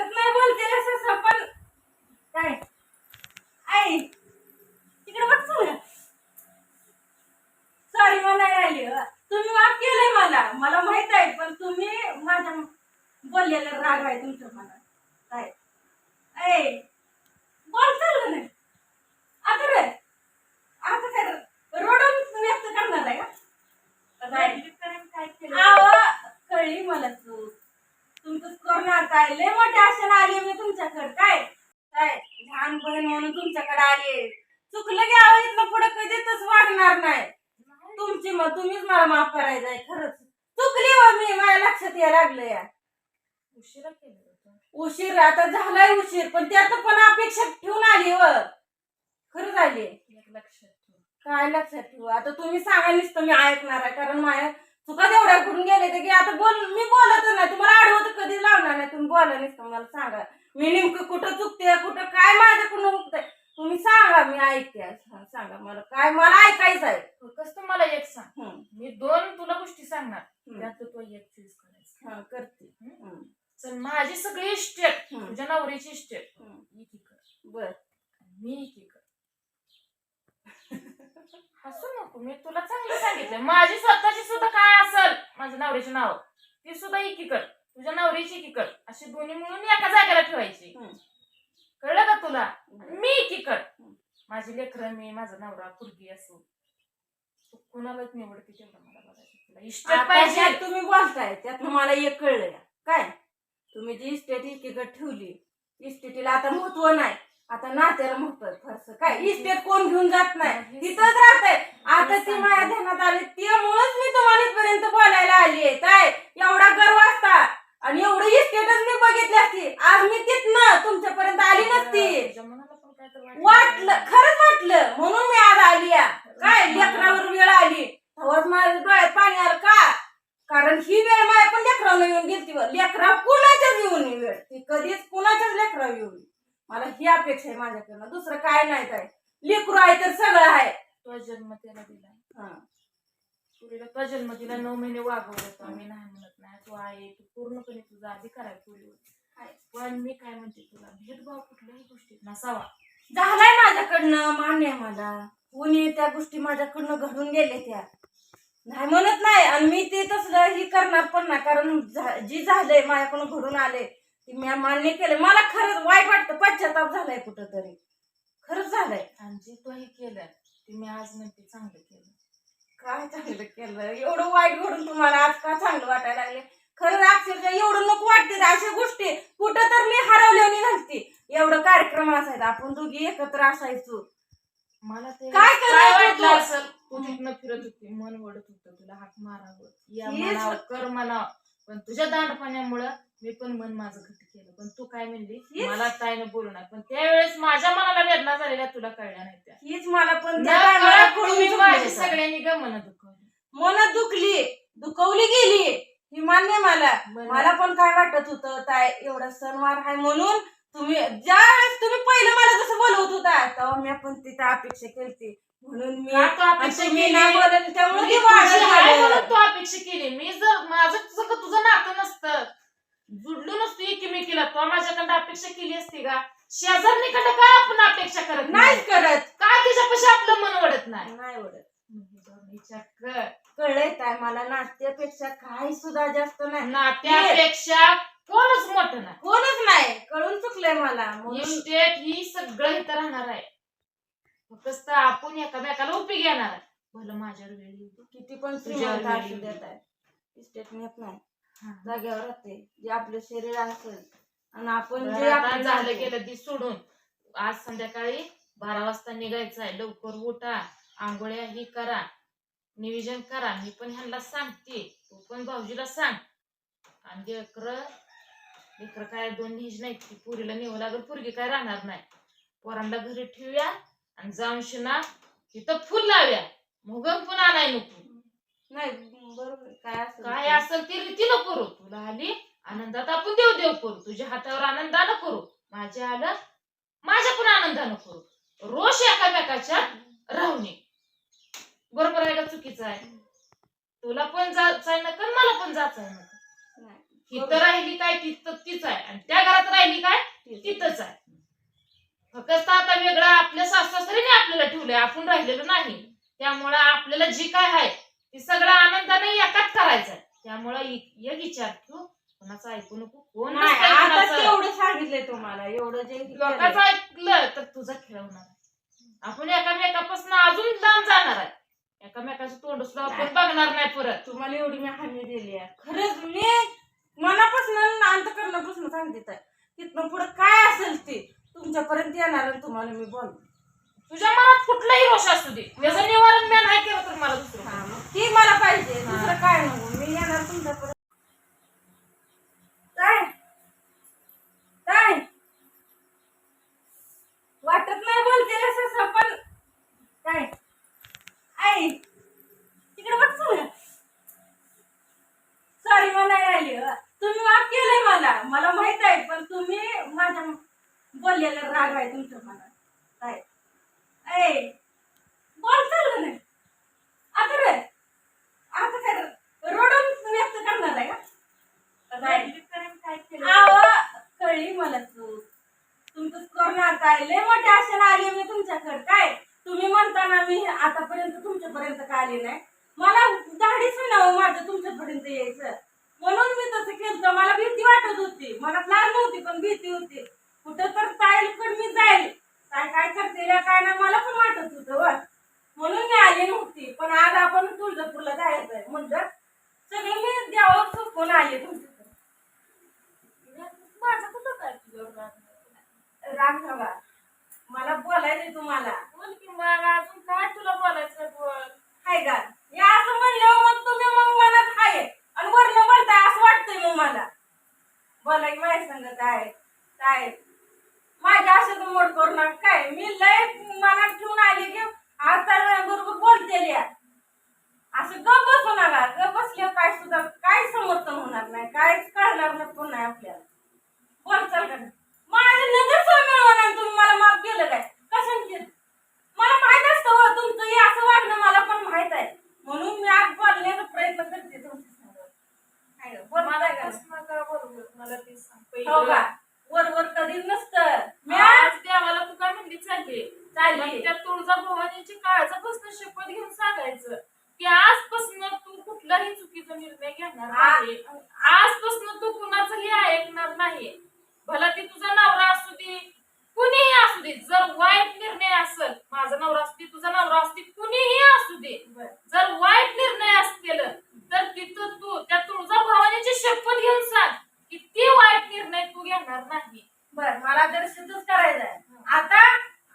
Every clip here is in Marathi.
वाटत नाही बोलते असं पण काय? आई तिकडे बघ ना सॉरी मला नाही आली. तुम्ही माफ केलंय मला. मला माहीत आहे पण तुम्ही माझ्या बोललेला राग आहे तुमच्या मला. काय? ऐ बोल चाललं नाही आता रे आता काय रोडून व्यक्त करणार आहे का काय केलं आव कळली मला चूक तुमचं करणार काय लय मोठ्या आशेने आले मी तुमच्याकडे काय काय लहान बहीण म्हणून चुकलं की इथलं पुढे कधीच वागणार नाही. तुमची मग तुम्हीच मला माफ करायचं आहे खरंच. चुकली हो मी माझ्या लक्षात यायला लागलं या. उशिरा केलं उशीर आता झालाय उशीर पण त्यात पण अपेक्षा ठेवून आली व खरंच आली. लक्षात ठेव. काय लक्षात ठेवू? आता तुम्ही सांगा नुसतं मी ऐकणार आहे कारण माझ्या चुका तेवढ्या कुठून गेले ते की आता बोल मी बोलत नाही. तुम्हाला आडवत कधी लावणार नाही तुम्ही बोला नुसतं मला सांगा. मी नेमकं कुठं चुकते कुठं काय माझ्याकडून चुकतंय तुम्ही सांगा मी ऐकते. हा, सांगा मला. काय मला ऐकायचं आहे? फक्त मला एक सांग. हं, मी दोन तुला गोष्टी सांगणार. त्यात तू एक चूज करायचं. हा, करते. हं, चल माझी सगळी हं. तुझ्या नवऱ्याची इस्टेट हं. एकी कर. बर. मी एकी कर. हसू नको मी तुला चांगलं सांगितलं माझी स्वतःची सुद्धा काय असल? माझ्या नवऱ्याचे नाव. ती सुद्धा एकी कर. तुझ्या नवऱ्याची एकी कर. अशी दोन्ही मिळून एका जागेला ठेवायची. हं. तुला. मी हं. माझी लेकरं मी माझा नवरा पुरगी असो तू कुणालाच निवडते तेवढं मला बघायचं. तुला इस्टेट आता पाहिजे. तुम्ही बोलताय त्यात मला एक कळलं. काय? तुम्ही जी इस्टेट एकीकडे ठेवली इस्टेटीला आता महत्त्व नाही. आता नात्याला महत्त्व आहे. फारसं काय? इस्टेट कोण घेऊन जात नाही? तिथंच राहतंय. आता ती माझ्या ध्यानात आली त्यामुळेच मी तुम्हाला इथपर्यंत बोलायला आली आहे काय एवढा गर्व असता आणि एवढी इस्टेटच मी बघितली असती आज मी तिथनं तुमच्यापर्यंत आली नसती तुझ्या मनाला पण काय तर वाटलं खरंच वाटलं म्हणून मी आज आली या. काय लेकरावर वेळ आली तेव्हाच माझ्या डोळ्यात पाणी आलं का कारण ही वेळ माझ्या पण लेकरावर येऊन गेलती व. लेकरा कुणाच्याच येऊन वेळ ती कधीच कुणाच्याच लेकरावर येऊन मला ही अपेक्षा आहे माझ्याकडनं. दुसरं काय नाही काय लेकरू आहे तर सगळं आहे. तो जन्म त्याला दिला. हा. पुरीला तो जन्म दिला नऊ महिने वागवलं होतं. आम्ही नाही म्हणत नाही. तू आहे तू पूर्णपणे तुझा अधिकार आहे पुरीवर पण मी काय म्हणते तुला? भेदभाव कुठल्याही गोष्टीत नसावा. झालाय माझ्याकडनं. मान्य आहे मला. कोणी त्या गोष्टी माझ्याकडनं घडून गेले त्या. नाही म्हणत नाही. आणि मी ते तसलं ही करणार पण नाही. कारण जी झालंय माझ्याकडून घडून आले ती मी मान्य केलं मला खरंच वाईट वाटतं. पश्चाताप झालाय कुठं तरी खरंच झालंय. आणि जे तू हे केलं ते मी आज म्हणते चांगलं केलं काय चांगलं केलं एवढं वाईट घडून तुम्हाला आज का चांगलं वाटायला लागले खरंच अक्षरशः एवढं नको वाटते अशा गोष्टी. कुठं तर मी हरवल्याने घालते. एवढं कार्यक्रम असायचा. आपण दोघी एकत्र असायचो. मला ते काय करायचं वाटलं तू? असेल तू तिथनं फिरत वडत होतं. तुला हाक मारावं. या हेच- म्हणावं कर म्हणावं पण तुझ्या दांडपाण्यामुळं मी पण मन माझं घट केलं. पण तू काय म्हणली? हेच- मला ताईनं बोलू नका. पण त्यावेळेस माझ्या मनाला वेदना झालेल्या तुला कळल्या नाही त्या. हीच मला पण न त्या टायमाला कळत कळून तुम्ही चुकलं माझी होतं. सगळ्यांनी ग मन दुखवली. मन दुखली. दुखवली गेली. ही मान्य मला. मला पण काय वाटत होतं काय एवढा सणवार आहे म्हणून तुम्ही ज्या वेळेस तुम्ही पहिलं मला जसं बोलवत होता तेव्हा मी पण तिथं अपेक्षा केली म्हणून मी का तू अपेक्षा आणि तुम्ही केली? नाही बोलले त्यामुळे मी ते तुझी वाढत आहे गेलं. म्हणून तू अपेक्षा केली. मी जर माझं तुझं का तुझं नातं नसतं. जुडलो नसतो एकमेकीला. तो माझ्याकडे अपेक्षा केली असती का? शेजारणीकडे का आपण अपेक्षा करत नाही? करत. का तिच्यापाशी आपलं मन वडत नाही? नाही आवडत विचार कर. कळलंय काय मला नाट्यापेक्षा काही सुद्धा जास्त नाही. नात्यापेक्षा कोणच मोठं नाही. कोणच नाही. कळून चुकलंय मला. म्हणून इस्टेट ही सगळं इथं राहणार आहे. फक्त आपण एकामेकाला उपयोगी येणार आहे भलं माझ्यावर वेळ येऊ दे. किती पण तुझ्या श्रीमंत वेळी. असू देत आहे. इस्टेट नेत नाही. हा. जागेवर राहते. जे आपलं शरीर असेल. आणि आपण जे आता आपलं झालं गेलं ती सोडून. आज संध्याकाळी बारा वाजता निघायचं आहे. लवकर उठा. आंघोळ्या ही करा. नियोजन करा. मी पण ह्यांना सांगते. तू पण भाऊजीला सांग. आणि लेकर लेकर काय दोन निज नाही ती पुरीला नेऊ लागल. पुरगी काय राहणार नाही. पोरांना घरी ठेवूया. आणि जाऊन शिना तिथं फुल लावूया. मुगम पण आणाय नको. नाही बरोबर. काय असेल काय. असेल ते रीतीनं करू. तुला आली आनंदात आपण देव देव करू. तुझ्या हातावर आनंदानं करू. माझ्या आलं माझ्या पण आनंदानं करू. रोष एकामेकाच्या राहुणे बरोबर आहे का चुकीचं आहे? तुला पण जायचं आहे नका मला पण जायचं आहे नका नाही. इथं राहिली काय तिथं तीच आहे. आणि त्या घरात राहिली काय तिथंच आहे. फक्त आता वेगळं आपल्या सासू सासरीने आपल्याला ठेवलंय आपण राहिलेलो नाही. त्यामुळं आपल्याला जी काय आहे ती सगळं आनंदाने एकाच करायचं त्यामुळं एक विचार ठेव कोणाचं ऐकू नको कोण. तेवढं सांगितलंय तुम्हाला एवढं जे लोकांचं ऐकलं तर तुझं खेळवणार. आपण एकामेकापासून अजून लांब जाणार आहे. एकामेकाचं तोंड सुद्धा आपण बघणार नाही परत. तुम्हाला एवढी मी हमी दिली आहे. खरंच मी मनापासून अंतकरणापासून सांगते. तिथनं पुढे काय असेल ते? तुमच्यापर्यंत येणार आणि तुम्हाला मी बोल तुझ्या मनात कुठलाही रोष असू दे. त्याचं निवारण मी नाही केलं तर मला दुसरं हा मग ती मला पाहिजे. दुसरं काय नको मी येणार तुमच्यापर्यंत काय काय वाटत नाही बोलते असं पण काय आई तिकडे बघ चल सॉरी मला नाही राहिली हं. तुम्ही माफ केलंय मला मला माहीत आहे पण तुम्ही माझ्या बोललेला राग आहे तुमच्या मनात काय? ऐ बोल चाललं नाही आता रे. आता काय रोडून व्यक्त करणार आहे का? कळली मला चूक तुमचं करणार काय लय मोठ्या आशेने आली मी तुमच्याकडे. काय? तुम्ही म्हणताना मी आतापर्यंत तुमच्यापर्यंत का आली नाही? मला धाडीच ना माझं तुमच्यापर्यंत यायचं. म्हणून मी तसं केलं मला भीती वाटत होती. मनात लहान नव्हती पण भीती होती. कुठं तर ताईलकडे मी जाईल. काय काय करते काय नाही मला पण वाटत होतं व. म्हणून मी आली नव्हती. पण आज आपण तुळजापूरला जायचं आहे म्हणलं. सगळं मी देवावर चुकून आले तुमच्याकडे. माझं कुठं काय तुझ्यावर राग? हवा मला बोलायचंय तुम्हाला. बोल की मग अजून काय तुला बोलायचं बोल. हाय का? हे असं म्हणल्यावर मग तुम्ही मग मनात हाय. आणि वरनं बोलताय असं वाटतंय मग मला. बोला की माझ्या सांगत आहे. काय? माझ्या अशाच मोड करू नका. काय? मी लय मनात ठेवून आली की आता बरोबर बोलते असं गप बसू नका. गप बसल्यावर काय सुद्धा काय समर्थन होणार नाही. काहीच कळणार नाही पुन्हा नाही आपल्याला बोल चाल का माझं नजर मिळवणार नाही तुम्ही मला माफ केलं काय कशाने केलं मला माहीत असतं हो, तुमचं हे असं वागणं मला पण माहीत आहे म्हणून मी आज बोलण्याचा प्रयत्न करते तुमच्या संग. काय गं, बोलताय का? मला ते सांग हो का पहिलं. वर वर कधीच नसतं मी आज देवाला म्हणली चालली त्या काळजापासून शपथ घेऊन सांगायचं की आजपासून तू कुठलाही चुकीचा निर्णय घेणार नाही. आजपासून तू कुणाचंही ऐकणार नाही. भला ती तुझा नवरा असू दे कुणीही असू दे जर वाईट निर्णय असेल माझा नवरा असू दे तुझा नवरा असू दे कुणीही असू दे. जर वाईट निर्णय असतील तर तिथं तू त्या तुळजा भवानीची शपथ घेऊन सांग की ती वाईट निर्णय तू घेणार नाही बर मला जर सिद्धच करायचंय आता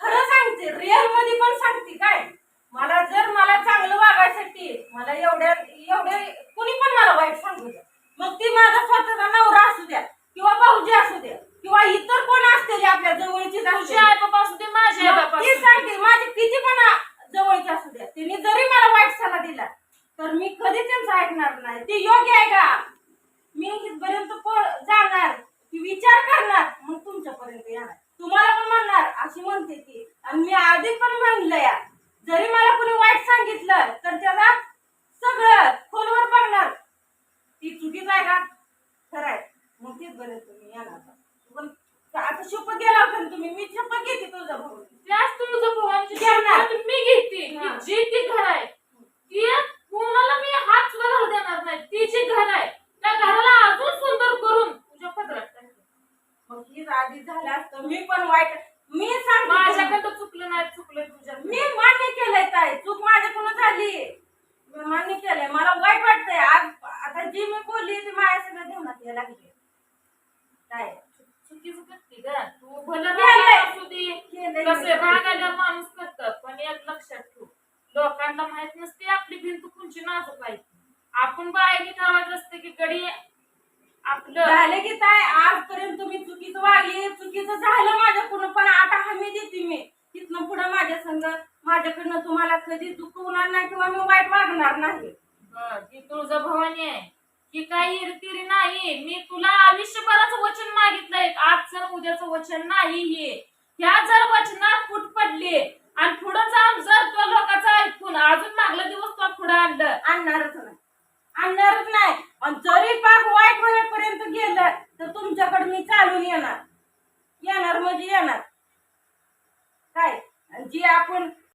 खरं सांगते रिअलमध्ये पण सांगते काय मला जर मला चांगलं वागायसाठी मला एवढ्या एवढे कुणी पण मला वाईट सांगू द्या मग ती माझा स्वतःचा नवरा असू द्या किंवा भाऊजी असू द्या किंवा इतर कोण असते आपल्या जवळची तुझे आई बाबा असू दे माझे आई बाबा ती. सांगते माझे किती पण जवळचे असू द्या तिने जरी मला वाईट सल्ला दिला तर मी कधी त्यांचं ऐकणार नाही. ते योग्य आहे का? मी इथपर्यंत जाणार की विचार करणार मग तुमच्यापर्यंत येणार तुम्हाला पण म्हणणार अशी म्हणते ती आणि मी आधी पण म्हणलं या जरी मला कोणी वाईट सांगितलं तर त्याला सगळं खोलवर बघणार ती चुकीच आहे का खरं आहे मग तिथपर्यंत तुम्ही येणार पण आता शपथ गेला होता ना तुम्ही मी शपथ घेते तुझा भाऊ त्याच तुझं शपथ मी घेते. की हा. जी ती घर आहे ती कोणाला मी हात सुद्धा घालू देणार नाही. ती जी घर आहे त्या घराला अजून सुंदर करून तुझ्या पदरात टाकते. मग हीच आधी झालं असतं मी पण वाईट मी सांगते माझ्याकडं चुकलं नाही चुकलं तुझ्या मी मान्य केलंय ताई. चूक माझ्याकडून झाली. मी मान्य केलंय. मला वाईट वाटतंय. आज आता जी मी बोलली ती माझ्या सगळं यायला लागली. काय चुकीचं करते ग. तू भलं केलंय. राग असू दे. केलंय. कसे राग आल्यावर माणूस करतात पण एक लक्षात ठेव. लोकांना माहीत नसते आपली भिंत कुंची नाजूक आहे. आपण बाहेर ठेवायचं असते की गडी आपलं. झालं की ताई आजपर्यंत तुम्ही चुकीचं वागली चुकीचं झालं माझ्याकडून पण आता हमी देते मी. तिथनं पुढे माझ्या संग माझ्याकडनं तुम्हाला कधी दुखवणार नाही किंवा मी वाईट वागणार नाही. तुळजा भवानी आहे. की काही इरतिरी नाही. मी तुला आयुष्यभराचं वचन मागितलंय. आज जर उद्याचं वचन नाही हे. ह्या जर वचनात फूट पडली आणि पुढं जाऊन जर तो लोकांचं ऐकून अजून मागला दिवस तो पुढं आणलं आणणारच नाही. आणणारच नाही. आणि जरी पाक वाईट वेळेपर्यंत गेलं तर तुमच्याकडे मी चालून येणार. येणार म्हणजे येणार. काय? जी आपण